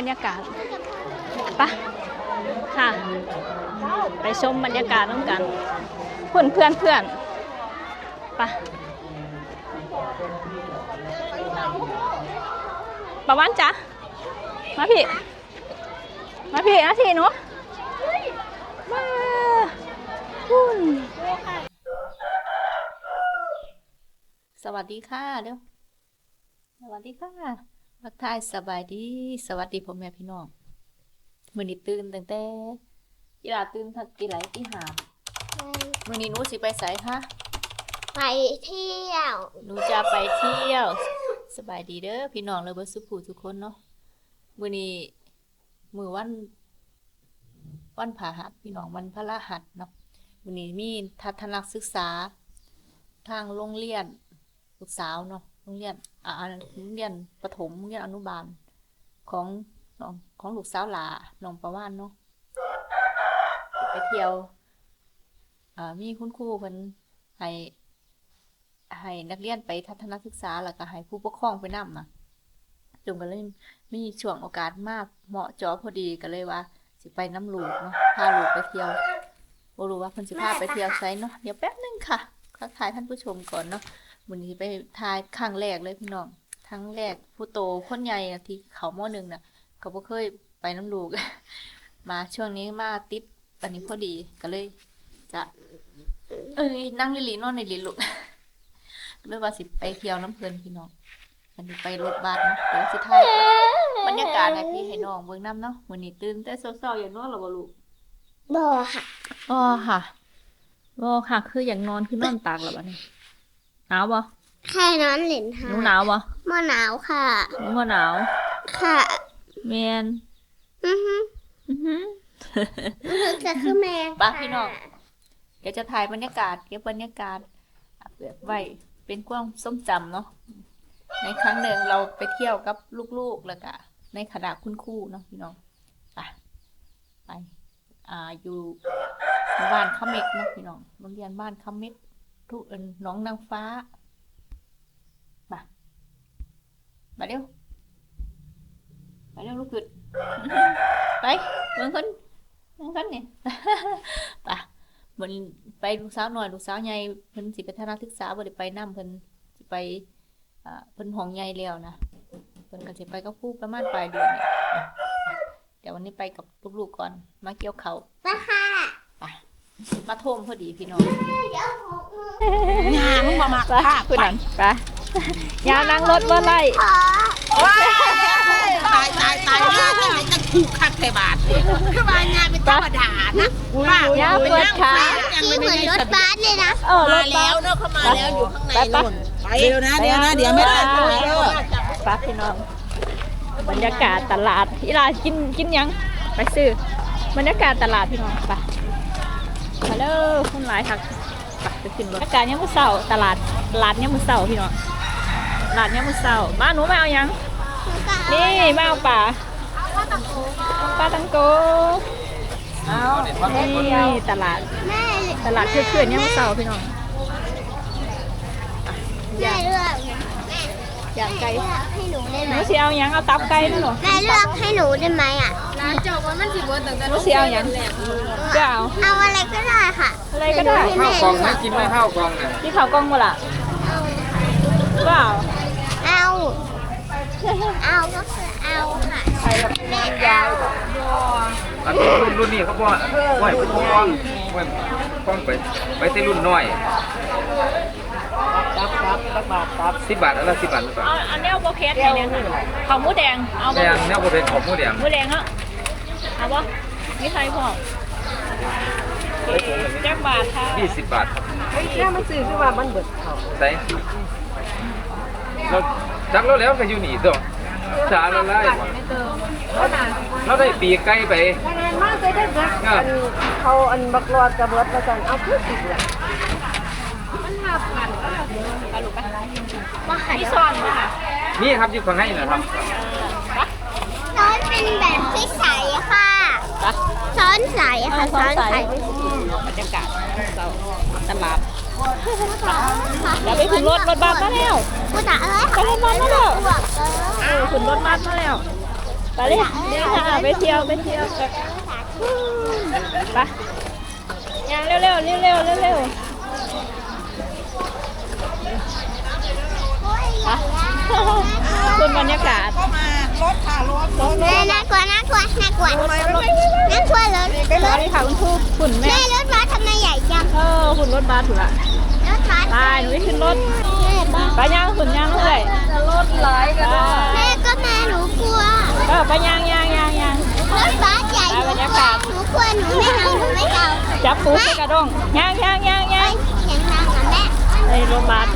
บรรยากาศไปะค่ะ ไปชมบรรยากาศร่วมกันเพื่อนเพื่อนเพื่อนไปะประวันจ้ะมาพี่ มาพี่นาทีหนูมาหุ่นสวัสดีค่ะเดี๋ยวสวัสดีค่ะ ทักทายสบายดี สวัสดีพ่อแม่พี่น้องมื้อนี้ตื่นตั้งแต่กีฬาตื่นทักกี่ไหลที่หามื้อนี้หนูสิไปไสคะไปเที่ยวหนูจะไปเที่ยว สบายดีเด้อพี่น้องเลยเบ่สุขูทุกคนเนาะมื้อนี้มื้อวัน วันพฤหัสพี่น้องวันพฤหัสเนาะวันนี้มีทัศนศึกษา ทางโรงเรียนลูกสาวเนาะ โรงเรียนอ่าโรงเรียนประถมโรงเรียนอนุบาลของของลูกสาวหลาน้องประวานเนาะไปเที่ยวอ่ามีคุณครูเพิ่นให้ให้นักเรียนไปทัศนศึกษาแล้วก็ให้ผู้ปกครองไปนำอะจุงก็เลยมีช่วงโอกาสมากเหมาะจอพอดีก็เลยว่า สิไปน้ำลูกเนาะพาลูกไปเที่ยวบ่รู้ว่าเพิ่นสิพาไปเที่ยวไสเนาะเดี๋ยวแป๊บนึงค่ะทักทายท่านผู้ชมก่อนเนาะ มื้อนี้ไปทายครั้งแรกเลยพี่น้องครั้งแรกผู้โตคนใหญ่น่ะที่เขามหนึ่งน่ะก็บ่เคยไปน้ำลูก มาช่วงนี้มาติดอันนี้พอดีก็เลยจะเอ้ยนั่งลิลีนอนในลิลูกก็เลยว่าสิไปเที่ยวน้ำเพลินพี่น้องอันนี้ไปรถบัสเนาะเดี๋ยวสิถ่ายบรรยากาศให้พี่ให้น้องเบิ่งน้ำเนาะมื้อนี้ตื่นแต่เช้าๆอย่างนอนหรอบ่ลูกบอค่ะอ๋อค่ะบ่ค่ะ คืออย่างนอนคือนอนตากแล้วบัดนี้ หนาวบ่แค่นอนเล่นค่ะหนูหนาวบ่มอหนาวค่ะ หนูบ่หนาวค่ะแม่นอือฮึอื้อหืออือฮึจะคือแม่ไปพี่น้องเดี๋ยวจะถ่ายบรรยากาศเก็บบรรยากาศแบบไว้เป็นความทรงจำเนาะในครั้งหนึ่งเราไปเที่ยวกับลูกๆแล้วก็ในขณะคุณครูเนาะพี่น้องไปไปอ่าอยู่บ้านคำเม็กเนาะพี่น้องโรงเรียนบ้านคำเม็ก ทุกน้องนางฟ้า มา มาเร็วไปเร็วลูกขึ้นไปเบิ่งคนเบิ่งคนเนี่ยไปเหมือนไปลูกสาวหน่อยลูกสาวใหญ่เพิ่นสิไปทัศนศึกษาบ่ได้ไปนํเพิ่นสิไปอ่าเพิ่นห้องใหญ่แล้วนะเพิ่นก็สิไปกับครูประมาณปลายเดือนเนี่ยเดี๋ยววันนี้ไปกับลูกๆก่อน มาเกี่ยวเขาวไปค่ะ มาโทมพอดีพี่น้องเดี๋ยวหกโมงงามึงมามักไปภาพคุณนันไปยาวนั่งรถบ่ไล่ขอตายตายตายงาที่ไหนจะถูกคัดแต่บาทเนี่ยคือว่างานเป็นธรรมดานะว่ายาวเปิดขานี่เหมือนรถบัสเลยนะเออรมาถแล้บัวสเนาะเข้ามาแล้วอยู่ข้างในไปนู่นเดี๋ยวนะเดี๋ยวนะเดี๋ยวไม่ได้ตัวเด้อไปพี่น้องบรรยากาศตลาดที่ลากินกินหยัง ไปซื้อบรรยากาศตลาดพี่น้องไป มาเด้อคนหลายคักไปไปขึ้นรถบรรยากาศยามมื้อเช้าตลาดตลาดยามมื้อเช้าพี่น้องตลาดยามมื้อเช้ามาหนูมาเอายังนี่มาเอาป่าปลาตังโกเอานี่ตลาดตลาดเพื่อนๆยามมื้อเช้าพี่น้องแม่เลือยางไก่เลือกให้หนูได้หไหม นูสิเอาหยังเอาตับไก่นั่นหรอแม่เลือกให้หนูได้ไหมอะหนูสิเอาหยังก็เอาเอาอะไรก็ได้ค่ะอะไรก็ได้ให้ข้าวแม่กล่องเลืไม่อกกินไม่ข้าวกล่องน่ะที่เขากล้องบ่ล่ะก็เอาเอาเอาก็คือเอาค่ะไปกับแม่เอาอันนี้รุ่นรุ่นนี้เขาบอกว่าไหวไปกล้องไหวกล้องไปไปที่รุ่นน้อย ตับตับตับบาทตับสิบบาทอะไรสิบบาทหรือเปล่าเอาอันนี้เอาโบเคสเนี่ยค่ะเขาหมูแดงเอาแดบ่งเนี่ยผมเป็นของผู้แดงหมูแดงเนาะเอาบ่มีใครพอแจ็คบาทค่ะยี่สิบบาทครับแค่มันซื้อคือว่ามันเบิดเขาใส่เราจักเราแล้วก็อยู่นี่ตัวสาเราไล่เราได้ปีกไก่ไป คะแนนมากเลยได้บักอันเขาอันบักรอดกับเบิดมาสั่นเอาคือสิบละ มันห้าพันก็แบบนี้เอาลูกไปว่าค่ะมีซ่อนไหมคะนี่ครับอยู่ข้างในนะครับซ้อนเป็นแบบที่ใสค่ะไปซ้อนใสค่ะซ้ซ้ออนนใส่ใสบรรยากาศเราตลาดเดี๋ยวไปถึงรถรถบัสมาแล้วกูจะเอ้ยไปรถบัสมาแล้วบวกเอเออถึงรถบัสมาแล้วไปไปเลยเดี๋ยวค่ะไปเที่ยวไปเที่ยวกันไปยังเร็วเร็วเร็วเร็วเร็วเร็วไปคุณบรรยากาศแม่น่ากลัวน่ากลัวน่ากลัวน่ากลัวรถรถวัสดีค่ะคุณครูฝุ่นแม่รถบัสทำไมใหญ่จังเออฝุ่นรถบัสถูกละรถบัสไปหนูขึ้นรถไปย่างฝุ่นย่างเลยรถหลายกันแม่ก็แม่หนูกลัวเออไปย่างย่างย่างย่างรถบัสใหญ่หนูกลัวหนูกลัวหนูไม่เอาหนูไม่เอาจับปูใส่กระดงย่างย่างย่างย่างเสียงดังนะแม่ในรงพยาบาล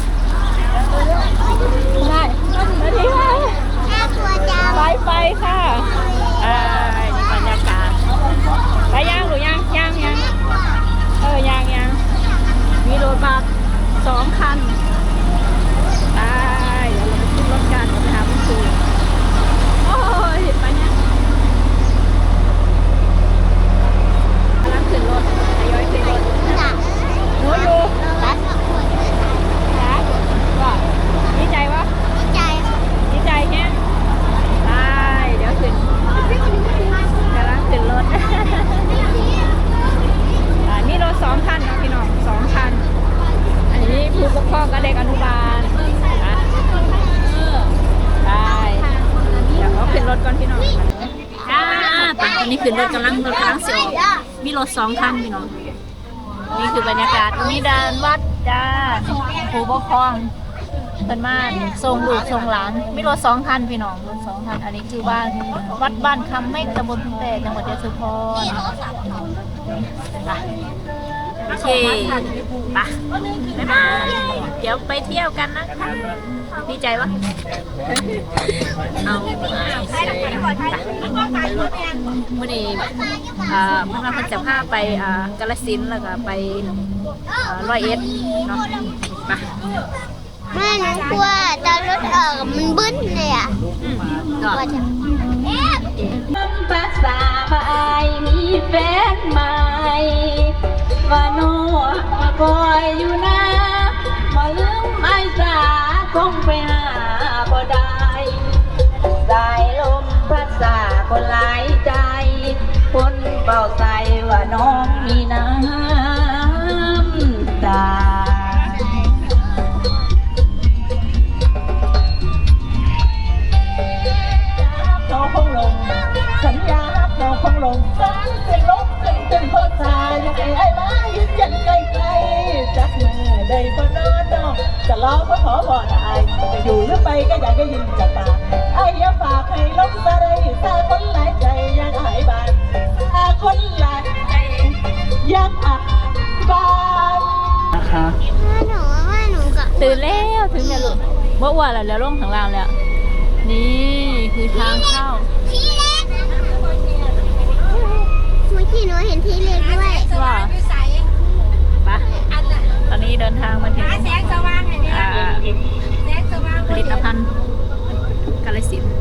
ได้สวัสดีค่ะไปไปค่ะอ่านี่บรรยากาศไปย่างหรือย่างย่างยังเออย่างยังมีรถบัสสองคันไปเดี๋ยวเราไปขึ้นรถกันเดี๋ยวไปหาคุณครูโอ้ยไปเนี่ยกำลังขึ้นรถทยอยขึ้นรถ จ้ะ หนูอยู่ บัสกับคน นะว่าดีใจวะ ดีใจ ดีใจแฮะไปเดี๋ยวขึ้นกำลังขึ้นรถ อ่านี่รถสองคันเนาะพี่น้องสองคัน อันนี้ผู้ปกครองกับเด็กอนุบาลนะได้เดี๋ยวเขาขึ้นรถก่อนพี่น้องอ่าตอนนี้ขึ้นรถกำลังรถกำลังเสียมีรถ สองคันพี่น้องนี่คือบรรยากาศตรงนี้ดานวัดจ้าผู้ปกครองเป็นมาทรงลูกทรงหลานมีรถสองคันพี่น้องรถสองคันอันนี้คือบ้านวัดบ้านคำเม่ตำบลพุงแต่จังหวัดยะโสธรไป โอเคไปบ๊ายบายเดี๋ยวไปเที่ยวกันนะคะดีใจวะเอาไปมื่อนี้อ่าพวกเราเพิ่นจะพาไปอ่ากาลสินแล้วก็ไปร้อยเอ็ดเนาะไป แม่หนูกลัวตอนรถออกมันบึ้นเลยอะอืมกลัวจังภาษาพายมีแฟนใหม่ว่าโนมาคอยอยู่นะมาลืมไอ้สาคงไปหาบ่ได้สายลมพัดสาคนหลายใจ คนเป่าใส่ว่าน้องมีน้ำตา อได้บ่นอนนอจะรอก็ขอบ่ได้จะอยู่หรือไปก็อยากได้ยินจากปากไอ้ยาฝากให้ลบสะไรตาคนหลายใจยังหายบานตาคนหลายใจยังอับบานนะคะแม่หนูว่าหนูกับตื่นแล้วถึงแล้วลูกเมื่อวานแล้วแล้วลงข้างล่างแล้ว นี่คือทางเข้า พี่เล็กเมื่อกี้หนูเห็นพี่เล็กด้วย ว่าปะตอนนี้เดินทางมาถึงอ่าผลิตภัณฑ์กาลสินธุ์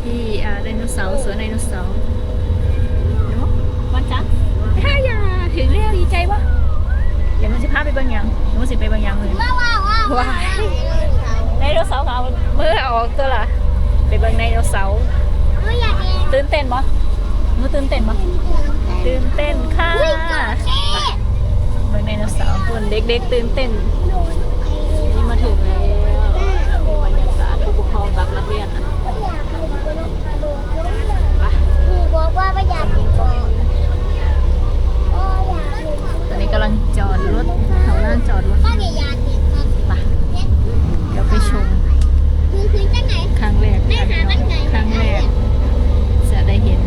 ที่อ่าไดโนเสาร์สวนไดโนเสาร์เดี๋ยววันจันทร์ฮ่ายาถึงแล้วดีใจวะเดี๋ยวหนูสิพาไปเบางอย่างหนูสิไปเบางอย่างเลย ว้าว ว้าวว้าวว้าวไดโนเสาร์เขาเอามือออกตัวละไปเบิ่งไดโนเสาร์หนูอยากเรียนตื่นเต้นปะหนูตื่นเต้นปะตื่นเต้นค่ะอุ้ยจระเข้เบิ่งไดโนเสาร์คนเด็กๆตื่นเต้นนี่มาถึงแล้วมีบรรยากาศผู้ปกครองรับนักเรียนนะไป หนูบอกว่าไม่อยากเรียนก่อนโอ้อยากเรียน ตอนนี้กำลังจอดรถแถวลานจอดรถ ก็ไม่อยากเรียนก่อน ไปเดี๋ยวไปชม คือคือจังไหน ครั้งแรกค่ะพี่น้องครั้งแรกจะได้เห็น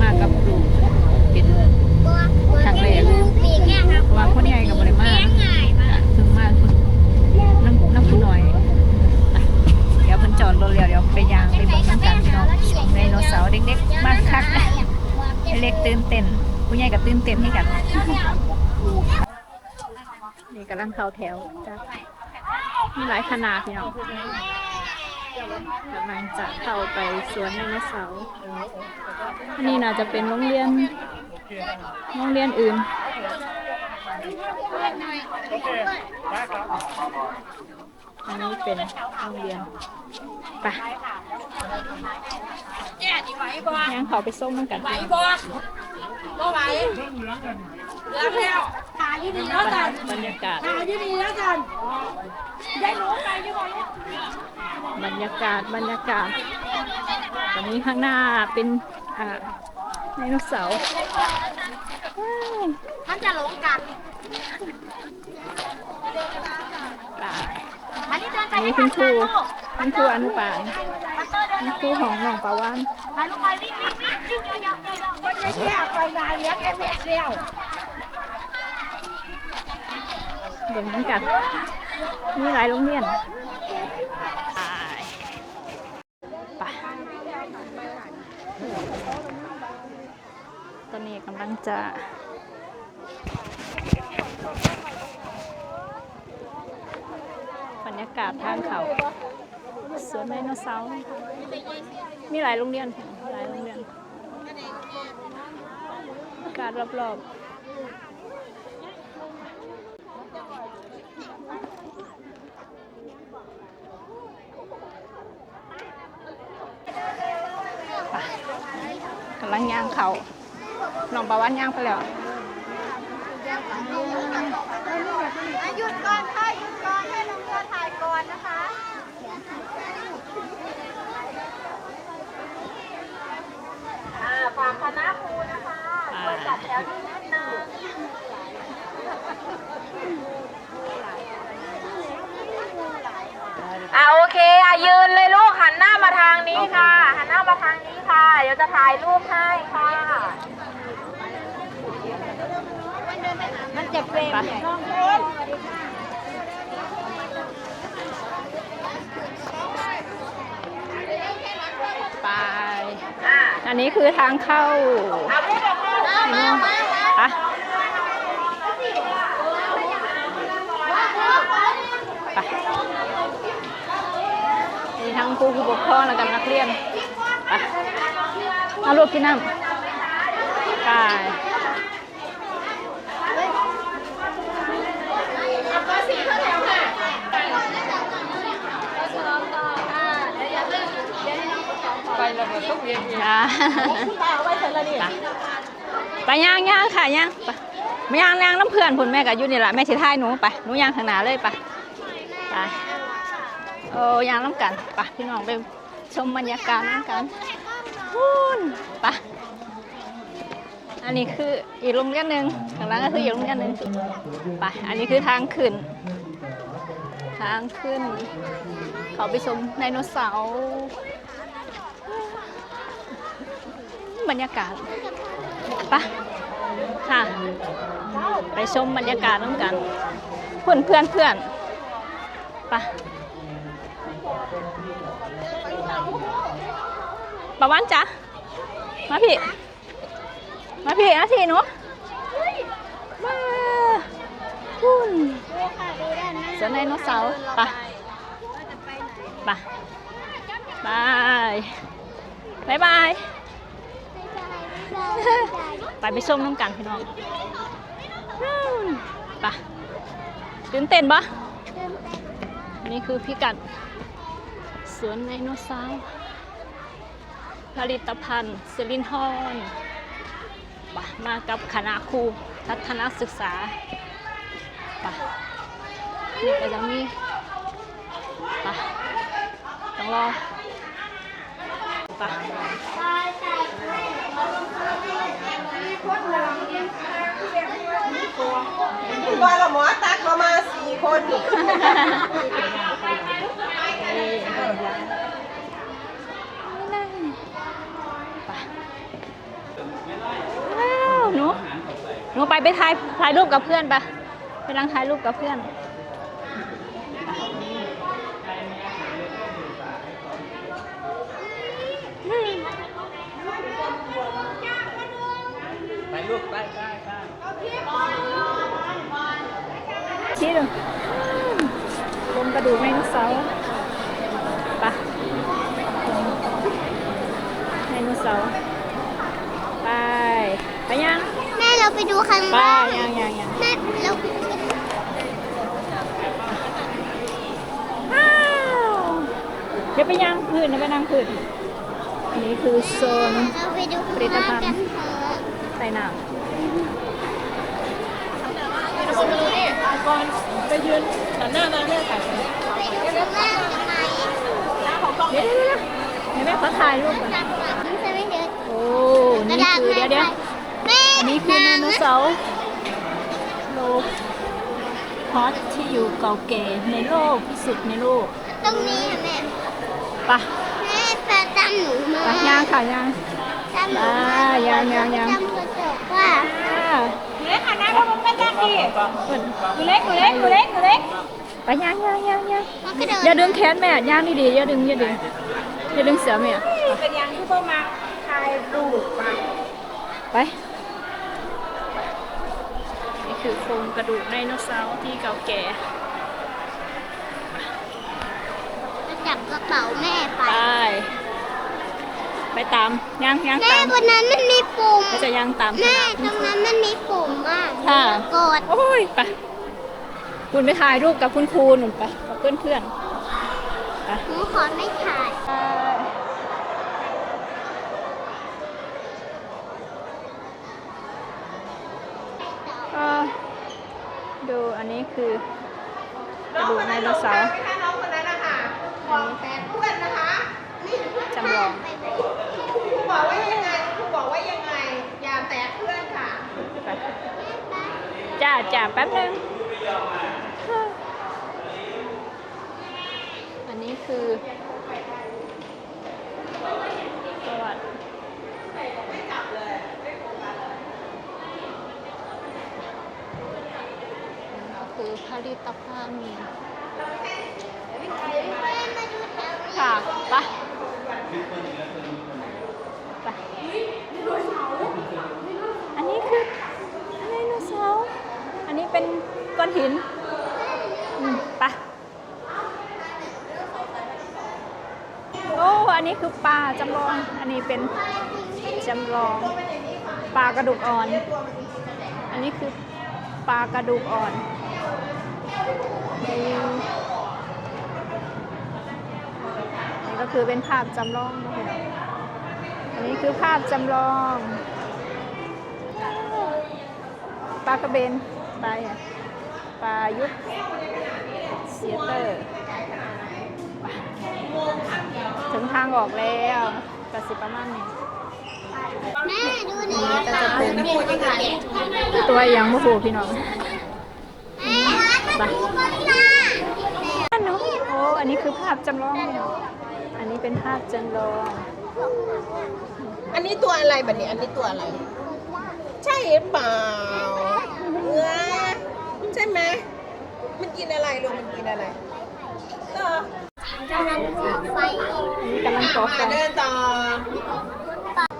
มากับลูกเป็น บัวบัว ครั้งแรก ลูกปีกเนี่ยครับ เพราะว่าคนใหญ่กับบริมา เลี้ยงง่ายมาก เพิ่งมาคนน้ำน้ำผู้น้อยอะเดี๋ยวเพิ่นจอดรถเร็วเดี๋ยวไปยางไปเบิ่งน้ำกันพี่น้องไดโนเสาร์เด็กๆมากคักเล็กตื่นเต้นผู้ใหญ่ก็ตื่นเต้นให้กัน นี่กำลังเข้าแถวจ้ะมีหลายข นาดพี่น้องกำลังจะเข้าไปสวนไดโนเสาร์อันนี้น่าจะเป็นโรงเรียนโรงเรียนอื่นอันนี้เป็นโรงเรียนไปย่างเขาไปส้มมันกันไหวบ่บ่ไหวเลือกแล้วหาอยู่ดีแล้วกันบรรยากาศหาอยู่ดีแล้วกันได้รู้ไปอยู่ บ่บรรยากาศบรรยากาศตอนนี้ข้างหน้าเป็นอ่าไดโนเสาร์ว้าวมันจะหลงกัดป่าอันนี้เดินไปอันนี้คุณครูคุณครูอนุบาลคุณครูของน้องปาวานมาลูกไปวิ่งวิ่งวิ่งวิ่งวิ่งวิ่งวิ่งคนจะแยกไปนานเลี้ยงแค่แม่เดียวเบิ่งน้ำกัน มีหลายโรงเรียนไปตอนนี้กำลังจะบรรยากาศทางเขาสวนไดโนเสาร์มีหลายโรงเรียนหลายโรงเรียนอากาศรอบๆำลังย่างเขาน้องปาวันย่างไปแล้วหยุดก่อนค่ะหยุดก่อนให้น้องเรือถ่ายก่อนนะคะฝากคณะครูนะคะจัดแถวนี้นิดนึงอะโอเคอะยืนเลยลูกหันหน้ามาทางนี้ค่ะ มาทางนี้ค่ะ เดี๋ยวจะถ่ายรูปให้ค่ะ มันจะเฟรมเนี่ยไป อันนี้คือทางเข้าอะไปมีทั้งครูผู้ปกครองและกันนักเรียน เอาลูกกินน้ำไปไปแล้วก็ต้องเรียนอ่าตาเอาไว้ใส่ละนี่ไปย่างย่างค่ะย่างไปไม่ย่างย่างน้ำเพื่อนพุ่นแม่กับยุ่นี่แหละแม่สิท้ายหนูไปหนูย่างข้างหน้าเลยไปไปโอ้ย่างน้ำกันไปพี่น้องไปชมบรรยากาศน้ำกัน พุ่นไปอันนี้คืออีกโรงเรียนหนึ่งข้างหล่างก็คืออีกโรงเรียนหนึ่งไปอันนี้คือทางขึ้น ทางขึ้น เขาไปชมไดโนเสาร์บรรยากาศไปะค่ะ ไปชมบรรยากาศน้ำกัน เพื่อนเพื่อนเพื่อนไปะ ปะวันจ๊ะมาพี่ มาพี่อาทีหนูมาหุ่นสวนไดโนเสาร์ไปะไปะบายบายบายไปไปชมน้ำกันพี่น้องอืมไปตื่นเต้นปะนี่คือพิกัดสวนไดโนเสาร์ ผลิตภัณฑ์ซิลินทอนไปมากับคณะครูทัศนศึกษาไปนี่ก็จะมีไปต้องรอไปคุณว่าเราหมอตักเรามาสี่คน ว้าวหนูหนู ไปไปถ่ายถ่ายรูปกับเพื่อนปะไปนั่งถ่ายรูปกับเพื่อน ไปลูกไปไปไปชี้ดูลงกระดูกไดโนเสาร์ไปะไดโนเสาร์ไป ไปยัง แม่เรา ไปดูข้างไปล่างยังยังยังแม่เราว้าวเดี๋ยวไปย่างพื้นเดี๋ยวไปนั่งพื้นอันนี้คือโซน เราไปดูผลิตภัณฑ์กันเถอะใส่น้ำก่อนไปยืนหันหน้ามาแม่ถ่ายไปดูข้างล่างทำไมเดี๋ยวเดี๋ยวเดี๋ยวเดี๋ยวแม่ขอถ่ายรูปก่อนหลังหลังใช่ไหมเด็กโอ้ นี่คือเดี๋ยวเดี๋ยวแม่ อันนี้คือไดโนเสาร์โลกฮอตที่อยู่เก่าแก่ในโลกที่สุดในโลกตรงนี้อะแม่ไปะแม่แฟนจำหนูมาปะย่างค่ะย่างจำหนูอ่ามายังยังยังจำกระจกว่าอ่าเล็กค่ะนะเพราะมันเป็นจังดีเปิดหนูเล็กหนูเล็กหนูเล็กหนูเล็กไปย่างย่างย่างย่างมันก็เดินอย่าดึงแขนแม่ย่างดีๆอย่าดึงอย่าดึงอย่าดึงเสือแม่เป็นยังที่พ่อมาถ่ายรูปไปไปนี่ คือโครงกระดูกไดโนเสาร์ที่เก่าแก่จะจับกระเป๋าแม่ไป ไป ไปตามย่างย่างแม่ตามบนนั้นมันมีปุ่ม ก็จะย่างตามแม่ตรงนั้นมันมีปุ่มอะค่ะกดโอ้ยไปคุณไปถ่ายรูปกับคุณครูหนุนไปกับเพื่อนเพื่อนๆไปหนูขอไม่ถ่าย ก็ ดูอันนี้คือกระดูกไดโนเสาร์น้องคนนั้นนะคะบอกแฟนเพื่อนนะคะจำลองครูบอกว่ายังไงครูบอกว่ายังไง อย่าแตะเพื่อนค่ะไปจ้าจ้าแป๊บนึงอันนี้คือประวัติก็คือผ ลิตภัณฑ์ค่ะไปไปอันนี้คือไดโนเสาร์อันนี้เป็นก้อนหินอืมไปโอ้อันนี้คือปลาจำลอง อันนี้เป็นจำลองปลากระดูกอ่อน อันนี้คือปลากระดูกอ่อน นี่นี่ก็คือเป็นภาพจำลองนะคะอันนี้คือภาพจำลองปลากระเบนปลาอะปลายุคเซียเตอร์ไปถึงทางออกแล้วกระสิประมาณนี้แม่ดูนี่นี่ก็จะเป็นตัวอย่างมะหูพี่น้องแม่ มาดูกอริลลาอันนู้นโอ้อันนี้คือภาพจำลองพี่น้องอันนี้เป็นภาพจำลอง อันนี้ตัวอะไรแบบนี้อันนี้ตัวอะไร ใช่หรือเปล่าเออใช่ไหมมันกินอะไรลูกมันกินอะไรต่อกำลังก่อไฟอันนี้กำลังก่อไฟเดินต่อ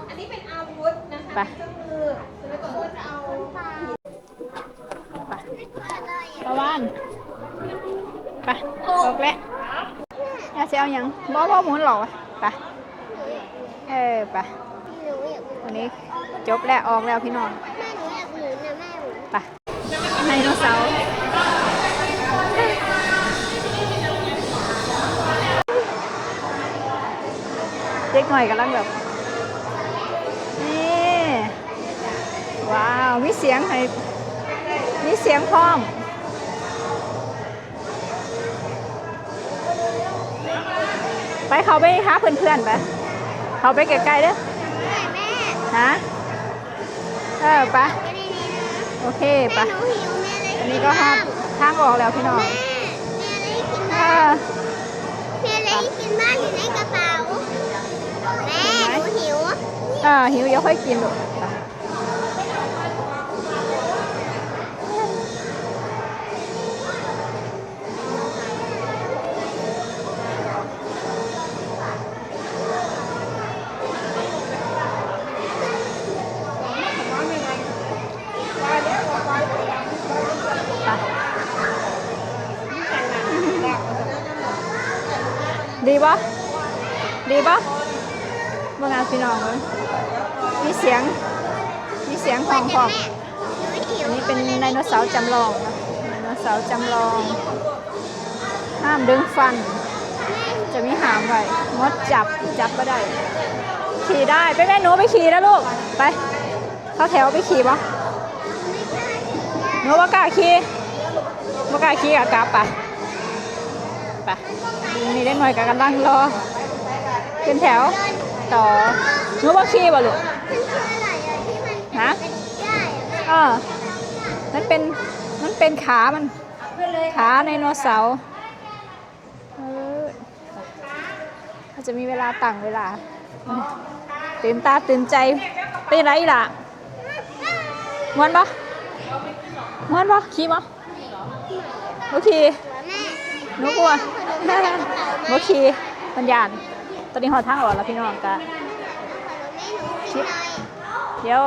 อันนี้เป็นอาวุธนะคะไปเครื่องมือแล้วก็จะเอา ไป วานไปออกแล้วอยากจะเอาหยังบ่บ่หมุนหรอกไปเออไปวันนี้จบแล้วออกแล้วพี่น้องแม่หนูอยากหมุนนะแม่หมุนไปไดโนเสาร์เด็กหน่อยกำลังแบบนี่ว้าว มีเสียงให้มีเสียงพร้อม ไปเขาไปหาเพื่อนๆไปเขาไปไกลๆเด้อแม่แม่ฮะเออไปไม่ได้นี่นะโอเคแม่ไปหนูหิวแม่เลยอันนี้ก็ห้าทางออกแล้วพี่น้องแม่แม่เลยกินเอบ้างอแม่เลยกินบ้างอยู่ในกระเป๋าแม่หนูหิวเออหิวเดี๋ยวค่อยกินลูก พี่น้องเลยมีเสียง มีเสียงของพร้อมหนูหิวอันนี้เป็นไดโนเสาร์จำลองไดโนเสาร์จำลอง ห้ามดึงฟัน จะมีหามไว้งดจับจับก็ได้ ขี่ได้ไปแม่หนูไปขี่นะลูก ไป เข้าแถวไปขี่ปะหนูว่ากล้าขี่ว่ากล้าขี่กับกลับไปไปนี่ได้หน่อยกับกันลังรอขึ้นแถว ต่อหนูว่าขี่ป่ะลูกมันคืออะไรอะที่มันฮะได้อะเออมันเป็นมันเป็นขามันขาไดโนเสาร์เออจะมีเวลาตั้งเวลา ตื่นตาตื่นใจเป็นไรล่ะมวนปะมวนปะขี่ปะโอเคนูกลัวโอเคมันยาน อนนี้หอทางออกแล้วพี่น้องกะชิปเดี๋ยว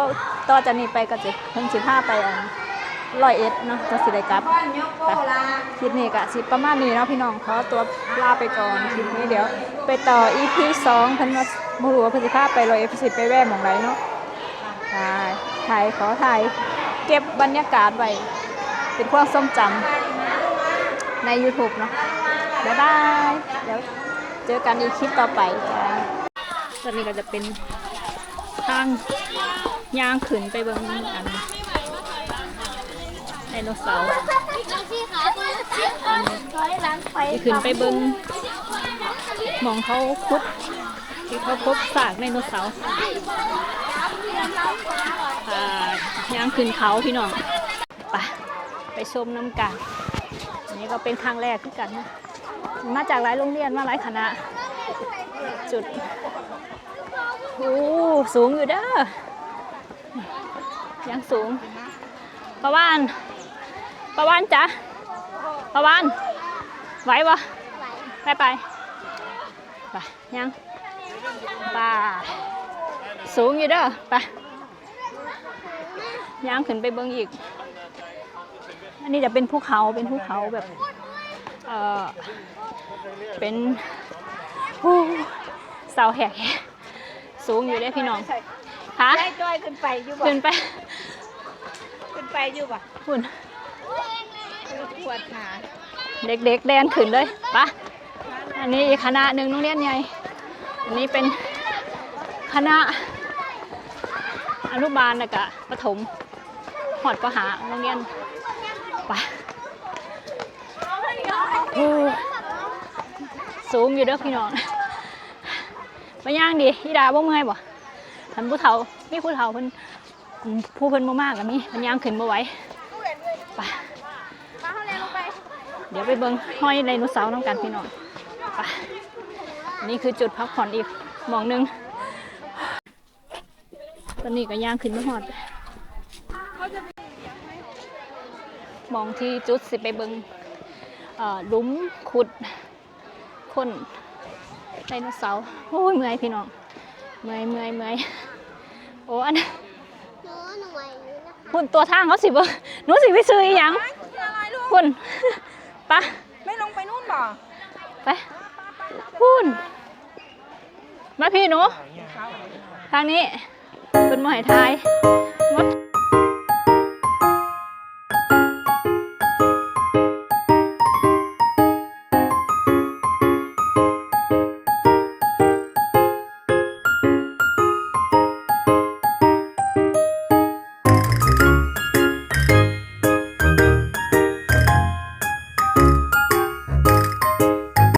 ต่อจากนี้ไปก็จะเพิ่งสิบห้าไปอันร้อยเอ็ดเนาะจะสิได้กลับคลิปนี้ก็สิประมาณนี้เนาะพี่น้องขอตัวลาไปก่อนคลิปนี้เดี๋ยว ไปต่อ EP สองเพิ่นว่าบ่รู้ว่าเพิ่นสิพาไปร้อยเอ็ดสิไปแว่มองใดเนาะถ่ายถ่ายขอถ่ายเก็บบรรยากาศไว้เป็นความทรงจำใน YouTube เนาะบ๊ายบายเดี๋ยว เจอกันอีกคลิปต่อไปจ้าตอนนี้ก็จะเป็นทางย่างขึ้นไปเบิ่งอันไดโนเสาร์ขึ้นไปเบิ่งมองเขาคุดที่เขาพบซากไดโนเสาร์ย่างขึ้นเขาพี่น้องไปไปชมน้ำกัน อันนี้ก็เป็นครั้งแรกที่กันนะ มาจากหลายโรงเรียนมาหลายคณะ จุดโอ้สูงอยู่เด้อยังสูงประวานประวานจ้ะประวานไหวปะไปไปไปยังไป่าสูงอยู่เด้อไปยังขึ้นไปเบิ้งอีก อันนี้จะเป็นภูเขาเป็นภูเขาแบบ เออ เป็นภูเสาแหกสูงอยู่เด้อพี่น้องฮะได้จ้อยขึ้นไปอยู่บ่ขึ้นไป ขึ้นไปอยู่บ่หุ่นปวดขาเด็กๆแดนขึ้นเลยปะอันนี้อีกคณะหนึ่งโรงเรียนใหญ่อันนี้เป็นคณะอนุบาลนะกะประถมหอดประหาโรงเรียนไปโอ้ สูงอยู่เด้อพี่น้องมาย่างดิอีดาบ่เมื่อยบ่ทันผู้เฒ่ามีผู้เฒ่าเพิ่นผู้เพิ่นบ่มากกับมีมันย่างขึ้นบ่ไหวไปเดี๋ยวไปเบิ้งห้อยไดโนเสาร์น้ำกันพี่น้องไปนี่คือจุดพักผ่อนอีกมองหนึงตอนนี้ก็ย่างขึ้นมาหอดมองที่จุดสิไปเบิ้งเอ่อหลุมขุด คนไดโนเสาร์โอ้ยเมื่อยพี่น้อง เมื่อยเมื่อยเมื่อยโอ้อันนั้นหนูหน่วยนี้นะคะหุ่นตัวทางเขาสิเบิ้งหนูสิไปซื้ออีหยังหุ่นปะไม่ลงไปนู่นบ่ไปพูนมาพี่หนู ทางนี้เป็นหมหายทาย